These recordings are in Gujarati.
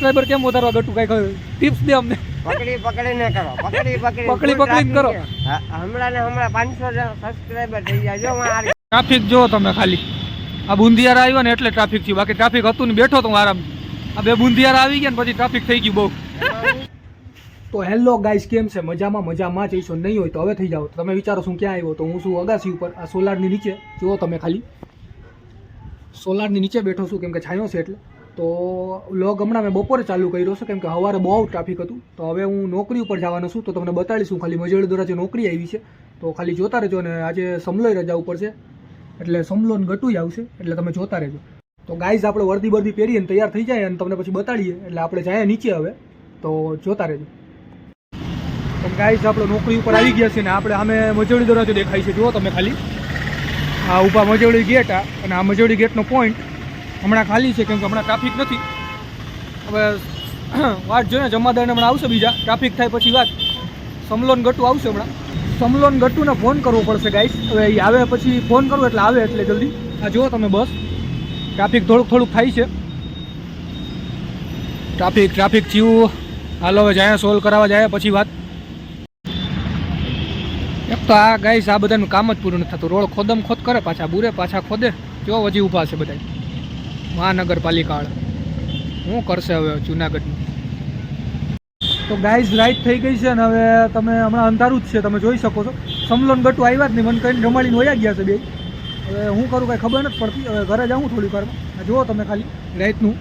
સબસ્ક્રાઇબર કેમ વધારવા ગટુ કઈ ટિપ્સ દે અમને. પકડી પકડીને કરો પકડી પકડી પકડી પકડીને કરો. હમણાં ને હમણાં પાંચસો સબસ્ક્રાઇબર થઈ જાય જો ટ્રાફિક જો તમે ખાલી. આ બુંદિયારા આવ્યો ને એટલે ટ્રાફિક થયું. બાકી ટ્રાફિક હતું ને બેઠો તો હું આરામ આ બે બુંદિયારા આવી ગયા ને પછી ટ્રાફિક થઈ ગયું બહુ. તો હેલો ગાઈસ કેમ છે? મજામાં મજામાં જઈશો નહીં હોય તો હવે થઈ જાઓ. તમે વિચારો શું ક્યાં આવ્યો તો હું શું અગાસી ઉપર. આ સોલારની નીચે. જુઓ તમે ખાલી. સોલારની નીચે બેઠો છું કેમ કે છાંયો છે એટલે. તો વ્લોગ હમણાં મેં બપોરે ચાલુ કર્યો છે, કેમ કે સવારે બહુ ટ્રાફિક હતું. તો હવે હું નોકરી ઉપર જવાનો છું, તો તમને બતાડીશું, ખાલી મજેડી દ્વારા જે નોકરી આવી છે, તો ખાલી જોતા રહેજો અને આજે સમલોય રજા ઉપર છે, એટલે સમલોન ગટુય આવશે, એટલે તમે જોતા રહેજો. તો ગાઈઝ આપણે વર્દી બરદી પહેરીએ ને તૈયાર થઈ જાય અને તમને પછી બતાડીએ, એટલે આપણે જાય નીચે હવે, તો જોતા રહેજો. તો ગાઈઝ આપણે નોકરી ઉપર આવી ગયા છે ને આપણે અમે મજોડી દરવાજો દેખાય છે, જુઓ તમે ખાલી. આ ઊભા મજોડી ગેટ અને આ મજોડી ગેટનો પોઈન્ટ હમણાં ખાલી છે, કેમ કે હમણાં ટ્રાફિક નથી. હવે વાત જોઈએ જમાદારને હમણાં આવશે બીજા. ટ્રાફિક થાય પછી વાત. સમલોન ગટુ આવશે હમણાં. સમલોન ગટુને ફોન કરવો પડશે ગાઈસ હવે એ આવે પછી ફોન કરવો એટલે આવે એટલે જલ્દી. આ જુઓ તમે બસ. ટ્રાફિક થોડુંક થોડુંક થાય છે. ટ્રાફિક ટ્રાફિક થયું. હાલો હવે જાય સોલ્વ કરાવવા જાય, પછી વાત. એક તો આ ગાઈસ આ બધાનું કામ જ પૂરું નથી થતું. રોડ ખોદમ ખોદ કરે, પાછા બુરે, પાછા ખોદે. કેવો હજી ઊભા છે બધા મહાનગરપાલિકા શું કરશે હવે જુનાગઢનું? તો ગાઈઝ રાઈટ થઈ ગઈ છે ને હવે તમે હમણાં અંધારું જ છે, તમે જોઈ શકો છો. સમલોન ગટુ આવ્યા જ નહીં, મને કહીને રમાડીને વયા ગયા છે બે. હવે હું કરું કાંઈ ખબર નથી પડતી, હવે ઘરે જાઉં થોડીક વારમાં. આ જુઓ તમે ખાલી રાઈતનું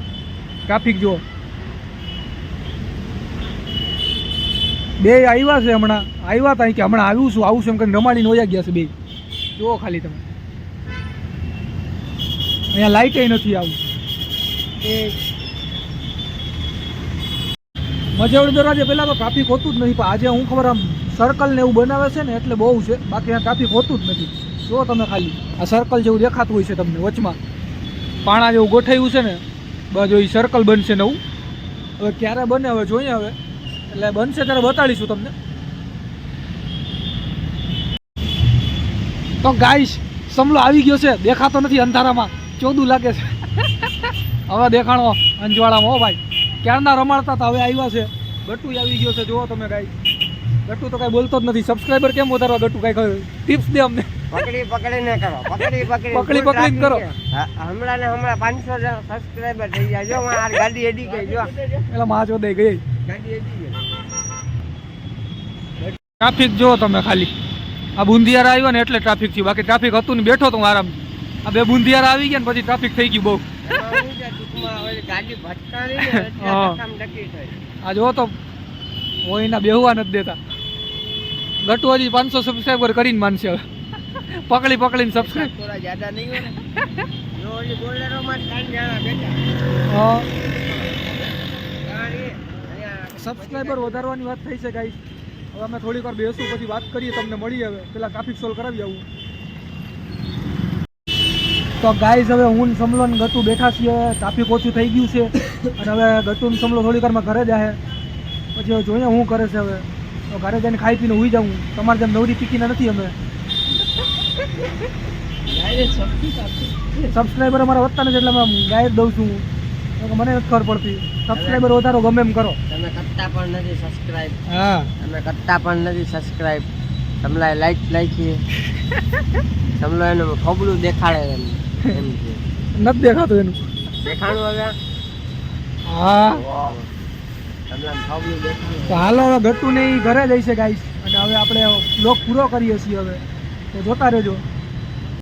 ટ્રાફિક જુઓ. બે આવ્યા છે હમણાં, આવ્યા હતા કે હમણાં આવ્યું છું, આવું છું એમ કરીને રમાડીને વયા ગયા છે બે. જુઓ ખાલી તમે. અહીંયા લાઇટે નથી આવું. મજેવડી દરવાજે પહેલાં તો ટ્રાફિક હોતું જ નથી પણ આજે હું ખબર આમ સર્કલ ને એવું બનાવે છે ને એટલે બહુ છે. બાકી આ ટ્રાફિક હોતું જ નથી. જો તમે ખાલી આ સર્કલ જેવું દેખાતું હોય છે તમને વચમાં. પાણા જેવું ગોઠવ્યું છે ને બાજુ એ સર્કલ બનશે નવું. હવે ક્યારે બને હવે જોઈએ હવે. એટલે બનશે ત્યારે બતાડીશું તમને. તો ગાઈશ સમલો આવી ગયો છે. દેખાતો નથી અંધારામાં. ચોદું લાગે છે. હવે દેખાણો અંજવાળામાં હો ભાઈ. ક્યારના રમાડતા હતા હવે આવ્યા છે. ગટુ આવી ગયો છે. જુઓ તમે કાંઈ ગટુ તો કાંઈ બોલતો જ નથી. સબસ્ક્રાઈબર કેમ વધારવા ગટુ કાંઈ ટિપ્સ દે અમને. પકડી પકડીને કરો. પકડી પકડી. પકડી પકડીને કરો. હમણાં ને હમણાં પાંચસો સબસ્ક્રાઈબર થઈ જાય જો મારી ગાડી એડી ગઈ જો. એટલે માં ચોદે ગઈ. ગાડી એડી ગઈ. ટ્રાફિક જુઓ તમે ખાલી. આ બુંદિયારા આવ્યો ને એટલે ટ્રાફિક થયું. બાકી ટ્રાફિક હતું ને બેઠો તો હું આરામ આ બે બુંદિયાર આવી ગયા ને પછી ટ્રાફિક થઈ ગયું બહુ. આ જો તો ઓયના બેહવા નથી દેતા. ગટુ હજી પાંચસો સબસ્ક્રાઈબર કરીને માનશે હવે. પકડી પકડીને સબસ્ક્રાઈબ થોડા જ્યાદા નહીં હોય જણા સબસ્ક્રાઈબર વધારવાની વાત થઈ છે ગાઈસ હવે અમે થોડીક વાર બેસું પછી વાત કરીએ તમને મળી હવે. પેલા ટ્રાફિક સોલ્વ કરાવી આવું. તો ગાઈઝ હવે હું સમલો ને ગતું બેઠા છીએ. ટ્રાફિક ઓછું થઈ ગયું છે. અને હવે ગતું સમલો થોડી વારમાં ઘરે જાય પછી હવે જોઈએ હું કરે છે હવે. તો ઘરે જઈને ખાઈ પીને ઉઈ જાઉં. તમારે જેમ નવરી પીકીને નથી અમે. સબસ્ક્રાઈબર અમારા વધતા નથી એટલે અમે ગાયબ દઉં છું. મને નથી ખબર પડતી. સબસ્ક્રાઈબર વધારો ગમે એમ કરો. તમે કરતા પણ નથી સબસ્ક્રાઇબ હા. તમે કરતા પણ નથી સબસ્ક્રાઇબ તમને લાઈક લાઈકી તમને એનું ખબરું દેખાડે એમ. નથી દેખાતું એનું. દેખાણું હવે? હા. તો હાલો હવે ગટ્ટુ ને ઘરે જઈશે ગાઈશ ગાઈસ અને હવે આપણે લોક પૂરો કરીએ છીએ હવે. તો જોતા રહેજો.